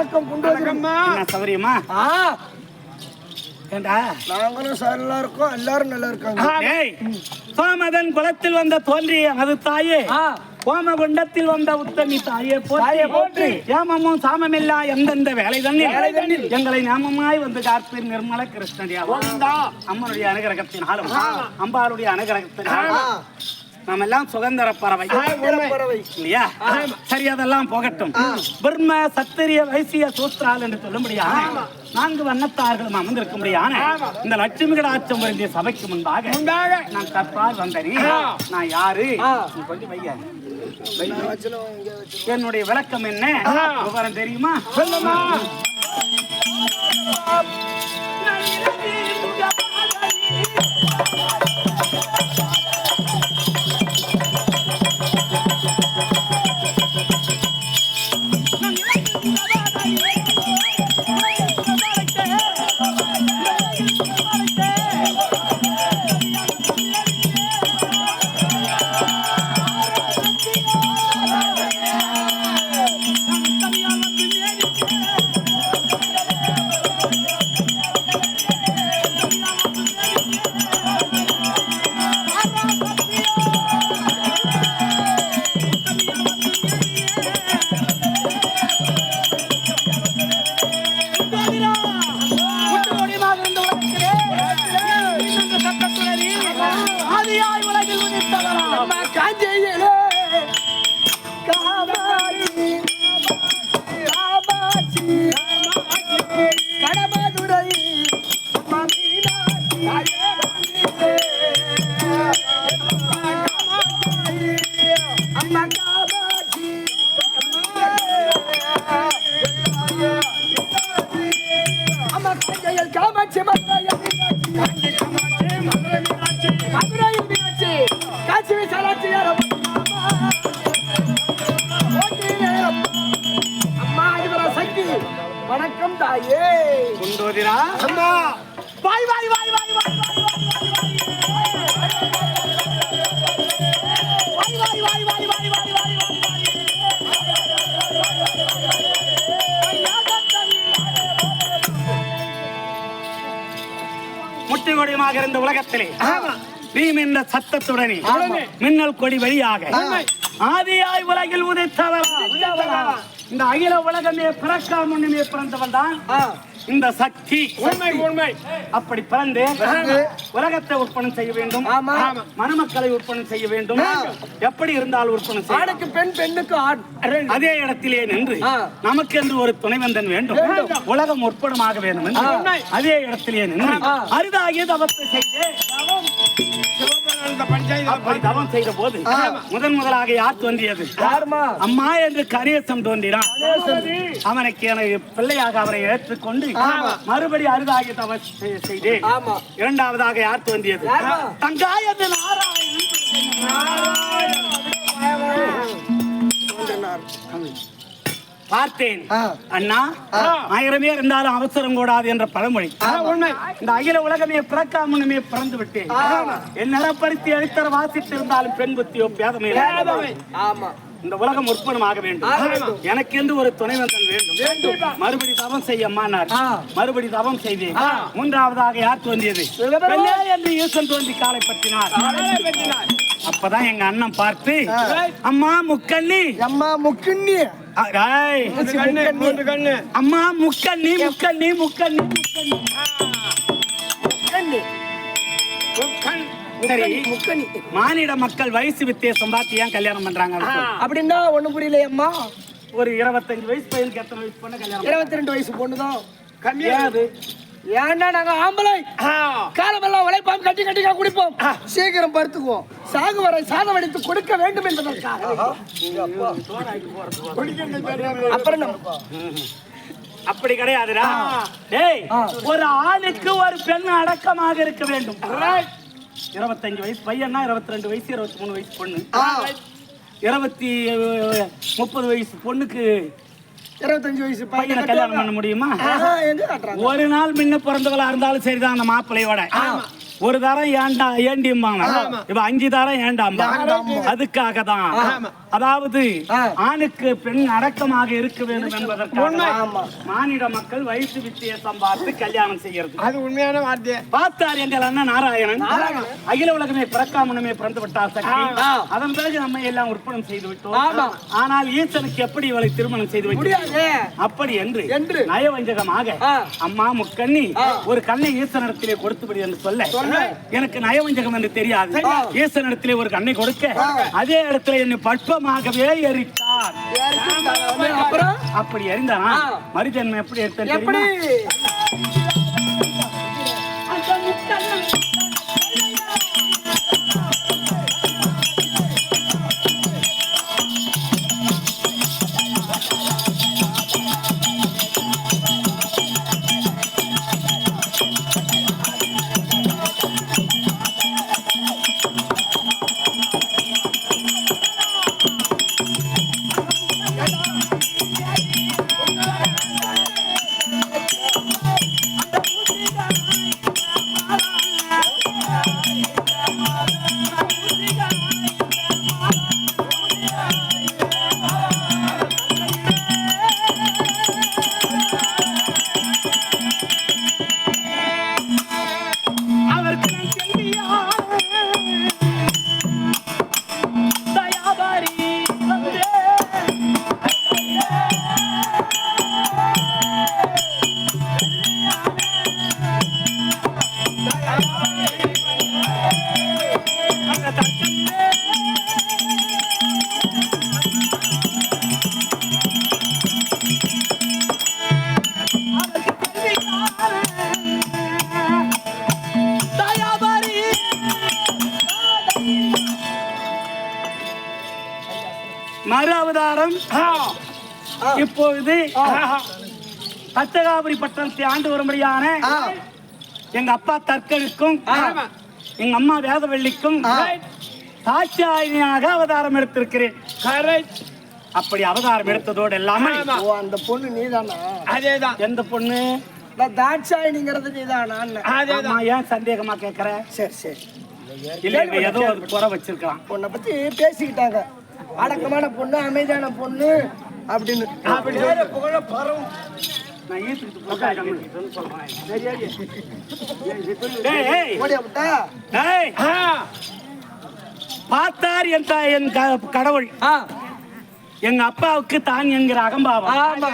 வணக்கம் கொண்டு வந்திருக்கேன் என்ன சௌரியமா ஆ. ஏண்டா? நாங்களும் சார் நல்லா இருக்கோம். எல்லாரும் நல்லா இருக்காங்க. டேய் சோமதன் குலத்தில் வந்த தோன்றிய அது தாயே. கோமகுண்டத்தில் வந்த உத்தமி தாயே தாயே போற்றி. ஏமமும் சாமமில்லா எந்தெந்த வேலை தண்ணில். எங்களை நாமமாய் வந்து காப்பீர் நிர்மல கிருஷ்ணடியா அம்மனுடைய அனுகிரகத்தினாலும் அம்பாளுடைய அனுகிரகத்தினாலும் நாம் எல்லாம் சுதந்திர பறவை. இல்லையா? சரி அதெல்லாம் போகட்டும். பர்ம சத்திரிய வைசிய சூத்ரால் என்று சொல்லும்படியா நான்கு வண்ணத்தார்களும் அமர்ந்திருக்கும்படியான இந்த லட்சுமி கடாட்சம் வருந்திய சபைக்கு முன்பாக நான் கற்பால் வந்தனே. நான் யாரு? கொஞ்சம் வைய. என்னுடைய விளக்கம் என்ன? விவரம் தெரியுமா? சொல்லுமா காஞ்சியாய் உலகில் உயிர் தவறாம் காஞ்சியை முட்டுகொடியமாக இருந்த உலகத்திலே. பீம் என்ற சத்தத்துடனே மின்னல் கொடி வழியாக ஆதியாய் உலகில் உதைத்தவர் இந்த அகில உலகமே பிறக்கா முன்னுமே பிறந்தவன் தான் இந்த சக்தி உண்மை உண்மை. அப்படி பிறந்து உலகத்தை உற்பத்தி செய்ய வேண்டும். மணமக்களை உற்பத்தி செய்ய வேண்டும். எப்படி இருந்தால் உற்பத்தி செய்ய பெண் பெண்ணுக்கு அதே இடத்திலே நின்று. நமக்கு என்று ஒரு துணைவந்தன் வேண்டும். உலகம் உட்படமாக வேண்டும் அதே இடத்திலே நின்று ஆ. அரிதாகிய தவத்தை செய்து தவம் செய்த போது முதன் முதலாக யார் தோன்றியது? அம்மா என்று கணேசன் தோன்றினான் அவனுக்கு எனக்கு பிள்ளையாக அவரை ஏற்றுக்கொண்டு மறுபடி அரிதாகிய தவம் செய்- செய்தேன். ஆமா. இரண்டாவதாக யார் தோன்றியது? யாரா? தங்காய் என்று நாராயணன். பார்த்தேன். அண்ணா ஆயிரமே இருந்தாலும் அவசரம் கூடாது என்ற பழமொழி. இந்த அகில உலகமே பிறக்காமனுமே பிறந்து விட்டேன். என் நிறப்படுத்தி அழித்தர வாசித்து இருந்தாலும் பெண் புத்தியோ பேதமே. ஆமா. இந்த உலகம் உற்பணமாக வேண்டும். எனக்கு என்று ஒரு துணைவந்தன் வேண்டும். மறுபடி தவம் செய்ய ஆ. மறுபடி தவம் செய்தேன் மூன்றாவதாக யார் தோன்றியது? என்று ஈசன் தோன்றி காலை பற்றினார். அப்பதான் எங்க அண்ணன் பார்த்து அம்மா முக்கண்ணி. அம்மா முக்கிண்ணி. அம்மா முக்கண்ணி முக்கண்ணி முக்கண்ணி கண்ணு சரி. முக்கணி மானிட மக்கள் வயசு வித்தியாசம் பார்த்து ஏன் கல்யாணம் பண்றாங்க. அப்படின்னா ஒண்ணும் புரியல அம்மா. ஒரு இருபத்தஞ்சு வயசு பையனுக்கு எத்தனை வயசு பொண்ணு கல்யாணம் இருபத்தி ரெண்டு வயசு பொண்ணுதான். அது? ஏன்னா நாங்க ஆம்பளை? காலமெல்லாம் உழைப்பாம் கட்டி கட்டிக்கா குடிப்போம். சீக்கிரம் படுத்துக்குவோம் சாகு வரை சாதம் வடித்து கொடுக்க வேண்டும் என்பதற்காக. அப்புறம் அப்படி கிடையாதுடா. டேய் ஒரு ஆணுக்கு ஒரு பெண் அடக்கமாக இருக்க வேண்டும். இருபத்தஞ்சு வயசு பையன்னா இருபத்தி ரெண்டு வயசு இருபத்தி மூணு வயசு பொண்ணு. இருபத்தி முப்பது வயசு பொண்ணுக்கு இருபத்தஞ்சு வயசு பையனை கல்யாணம் பண்ண முடியுமா? ஒரு நாள் முன்ன பிறந்தவளா இருந்தாலும் சரிதான் அந்த மாப்பிள்ளையோட. ஒரு தரம் ஏண்டா ஏண்டிம்பாங்க இப்ப அஞ்சு தரம் ஏண்டாம்பா அதுக்காக தான் அதாவது. ஆணுக்கு பெண் அடக்கமாக இருக்க வேண்டும் என்பதற்காக. மானிட மக்கள் வயசு வித்தியாசம் பார்த்து கல்யாணம் செய்யறது அது உண்மையான வார்த்தை பார்த்தார் எங்கள் அண்ணன் நாராயணன். அகில உலகமே பிறக்காமனமே பிறந்து விட்டார் சக்தி. அதன் பிறகு நம்ம எல்லாம் உற்பணம் செய்து விட்டோம். ஆனால் ஈசனுக்கு எப்படி இவளை திருமணம் செய்து முடியாது அப்படி என்று. நயவஞ்சகமாக. அம்மா முக்கண்ணி. ஒரு கண்ணை ஈசனிடத்திலே கொடுத்துவிடு என்று சொல்ல. எனக்கு நயவஞ்சகம் என்று தெரியாது. ஈசனிடத்திலே ஒரு கண்ணை கொடுக்க. அதே இடத்துல என்னை பட்பமாகவே எரித்தார். அப்படி எரிந்தானா ஆ. மறுஜன்மம் எப்படி எடுத்தேன் அவதாரம் இப்பொழுது பத்தகாபுரி பட்டணத்தை ஆண்டு வரும்படியான. எங்க அப்பா தற்கனுக்கும். எங்க அம்மா வேதவள்ளிக்கும் ஆ. தாட்சாயினியாக அவதாரம் எடுத்திருக்கிறேன். அப்படி அவதாரம் எடுத்ததோடு எல்லாமே. ஓ அந்த பொண்ணு நீதானா? அதேதான். எந்த பொண்ணு? தாட்சாயினிங்கிறது ஆமா, ஏன் சந்தேகமா கேக்குற? சரி சரி. இல்ல ஏதோ ஒரு குறை வச்சிருக்கான் பொண்ணை பத்தி பேசிக்கிட்டாங்க. அடக்கமான பொண்ணு அமைதியான பொண்ணு அப்படின்னு. பார்த்தார் என் என் கடவுள். எங்க அப்பாவுக்கு தான் என்கிற அகம்பாவம். ஆமா.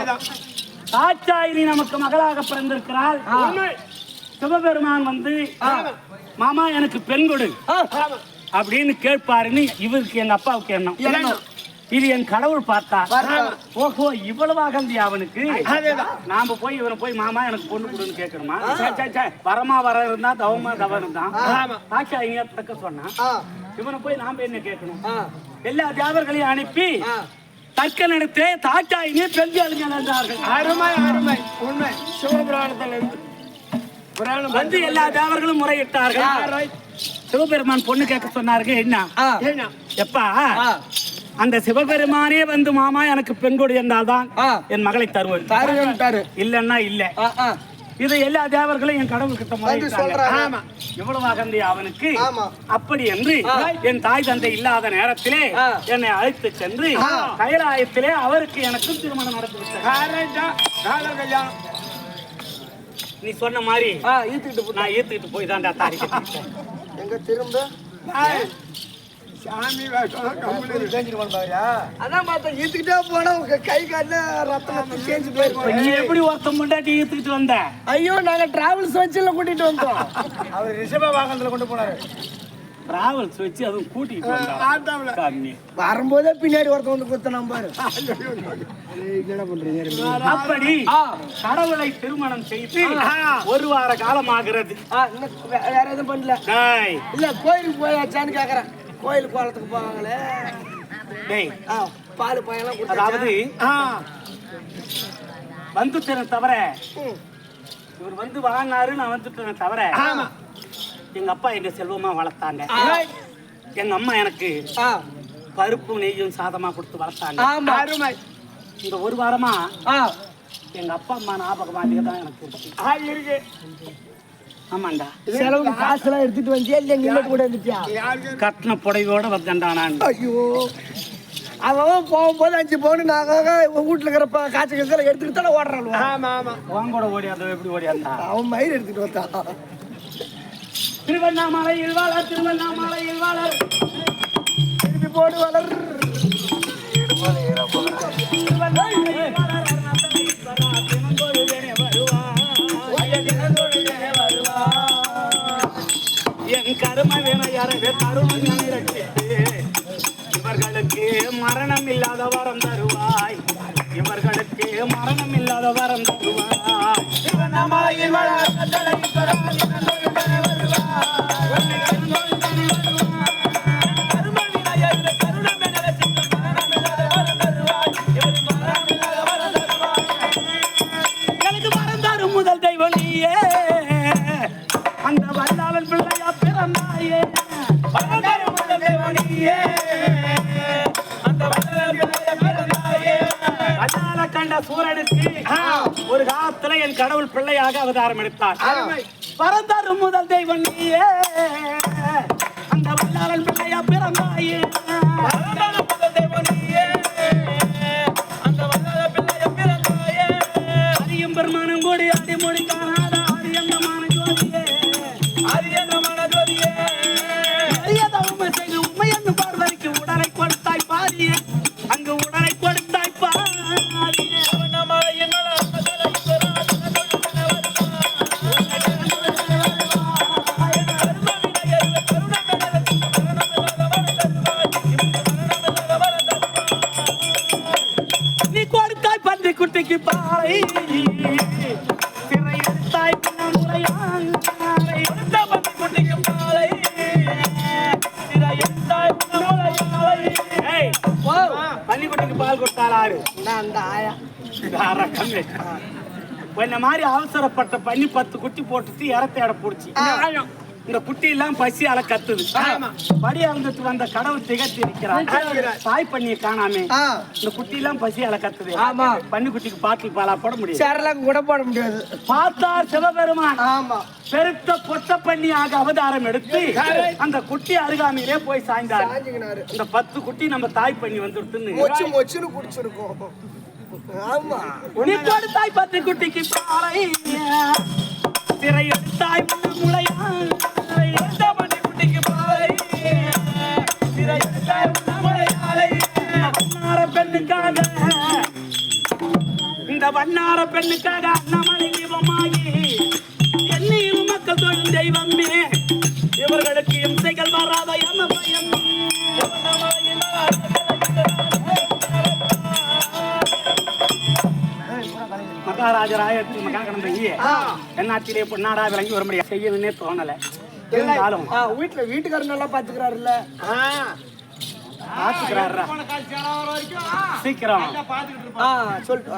தாட்சாயினி நமக்கு மகளாக பிறந்திருக்கிறாள். சிவபெருமான் வந்து மாமா எனக்கு பெண் கொடு. அப்படின்னு கேட்பாருன்னு இவருக்கு எங்க அப்பாவுக்கு எண்ணம். இது என் கடவுள் பார்த்தா. ஓஹோ இவ்வளவு அகந்தி அவனுக்கு. நாம போய் இவனை போய் மாமா எனக்கு பொண்ணு கொடுன்னு கேட்கணுமா. வரமா வர இருந்தா தவமா தவம் இருந்தான் தாட்சாயினியா தக்க சொன்னான் ஆ. இவனை போய் நாம என்ன கேட்கணும்? எல்லா தேவர்களையும் அனுப்பி. தக்க நடத்தே பெண் அறிஞர் என்றார்கள் அருமை அருமை உண்மை. சிவபுராணத்துல இருந்து வந்து எல்லா தேவர்களும் முறையிட்டார்கள். சிவபெருமான் பொண்ணு கேட்க சொன்னார்கள் என்ன? எப்பா அந்த சிவபெருமானே வந்து மாமா எனக்கு பெண் கொடு என்றால்தான் ஆ. என் மகளை தருவது தாரு. இல்லன்னா இல்ல. இது எல்லா தேவர்களும் என் கடவுள் கிட்ட முறையிட்டாங்க. இவ்வளவு அகந்தி அவனுக்கு. அப்படி என்று என் தாய் தந்தை இல்லாத நேரத்திலே. என்னை அழைத்து சென்று கைலாயத்திலே அவருக்கு எனக்கும் திருமணம் கல்யாணம் நீ சொன்ன மாதிரி ஈத்துக்கிட்டு நான் ஏத்துக்கிட்டு போய் தான்டா தாரி கட்டிக்கிட்டேன். எங்க திரும்ப? சாமி அதான் பார்த்தேன் ஈத்துக்கிட்டே போனா உங்க கை காட்டுல ரத்தம் சேஞ்சு இப்ப போயிருப்போம் நீ எப்படி ஒருத்தன் முண்டாட்டி ஏத்துக்கிட்டு வந்த? ஐயோ நாங்க டிராவல்ஸ் வச்சுல கூட்டிட்டு வந்தோம். அவர் ரிஷப வாகனத்துல கொண்டு போனாரு. டிராவல்ஸ் வச்சு அதுவும் கூட்டிட்டு வந்தா ஆட்டாவில சாமி. வரும்போதே பின்னாடி ஒருத்தன் வந்து குத்தனாம் பாரு. என்ன பண்றீங்க? அப்படி. கடவுளை திருமணம் செய்து ஒரு வார காலம் ஆகிறது வேற எதுவும் பண்ணல. டேய், இல்ல கோயிலுக்கு போயாச்சான்னு கேக்குறேன். கோயிலுக்கு கோலத்துக்கு போவாங்களே. பால் பாயெல்லாம் அதாவது வந்துட்டேன் தவிர இவர் வந்து வாங்கினாரு நான் வந்துட்டேன் தவிர எங்க அப்பா எங்க செல்வமா வளர்த்தாங்க. எங்க அம்மா எனக்கு பருப்பும் நெய்யும் சாதமா கொடுத்து வளர்த்தாங்க. இந்த ஒரு வாரமா ஆ. எங்க அப்பா அம்மா ஞாபகமாக தான் எனக்கு இருக்கு. ஆ இருக்கு. ஆமாண்டா. செலவுக்கு காசுலாம் எடுத்துட்டு வந்தியா? இல்ல இல்ல கூட இருந்துட்டியா? கட்டின புடவையோட வந்தேன்டா நான். ஐயோ. அவன் போகும்போது அஞ்சு பவுன் நாங்க வீட்டுல இருக்கிற காய்ச்சல் எடுத்துக்கிட்டு தானே ஓடுறான் ஆமா ஆமா. உன் கூட ஓடியாதோ எப்படி ஓடியாந்தா? அவன் மயிர் எடுத்துட்டு வந்தான். திருவண்ணாமலையில் வாழ திருவண்ணாமலையில் வாழ. திருப்பி போடு வளர். என் கரும வினையறவே ரட்சித்து இவர்களுக்கு மரணம் இல்லாத வரம் தருவாய். இவர்களுக்கு மரணம் இல்லாத வரம் தருவாய். திருவண்ணாமலையில் எனக்கு வல்லாள கண்ட சூரனுக்கு ஒரு காலத்துல என் கடவுள் பிள்ளையாக அவதாரம் எடுத்தார். பறந்தாரும் முதல் தெய்வம் நீயே. அந்த வல்லாளன் பிள்ளையா பிறந்தாயே. முதல் தெய்வம் நீயே. அந்த வல்லாளன் பிள்ளையா பிறந்தாயே. அரியும் பெருமானம் கூடி அடி மொழி பால் நான் அந்த ஆயா. ரக்கமே உன்ன மாதிரி அவசரப்பட்ட பண்ணி பத்து குட்டி போட்டுட்டு இறத்த இட போடுச்சு. இந்த குட்டி எல்லாம் பசியால கத்துது. படி அழுந்துட்டு வந்த கடவுள் திகத்தி இருக்கிறார் தாய் பண்ணியை காணாமே. இந்த குட்டி எல்லாம் பசியால கத்துது. ஆமா. பண்ணி குட்டிக்கு பாட்டில் பாலா போட முடியும் சேரெல்லாம் கூட போட முடியாது. பார்த்தார் சிவபெருமான். ஆமா. பெருத்த பொட்ட பண்ணியாக அவதாரம் எடுத்து அந்த குட்டி அருகாமையிலே போய் சாய்ந்தார். இந்த பத்து குட்டி நம்ம தாய் பண்ணி வந்துடுத்துன்னு. மொச்சு மொச்சுன்னு குடிச்சிருக்கோம். ஆமா. கொடுத்தாய் பத்து குட்டிக்கு பாலை சிறை எடுத்தாய் முளையா. பெண்ணுக்காக. இந்த வண்ணார பெண்ணுக்காக அண்ணாமலை தீபமாகி எண்ணியும் மக்கள் தொழும் தெய்வமே. இவர்களுக்கு இம்சைகள் வராத என்ன பயம். மகாராஜராயத்தில் மகா கடந்த என்னாத்திலே பொன்னாடா விளங்கி வர முடியாது செய்யணும்னே தோணல. இருந்தாலும் வீட்டுல வீட்டுக்காரங்க நல்லா பாத்துக்கிறாருல்ல ஆச்சுக்கிறாரா சீக்கிரம். சொல்லிட்டு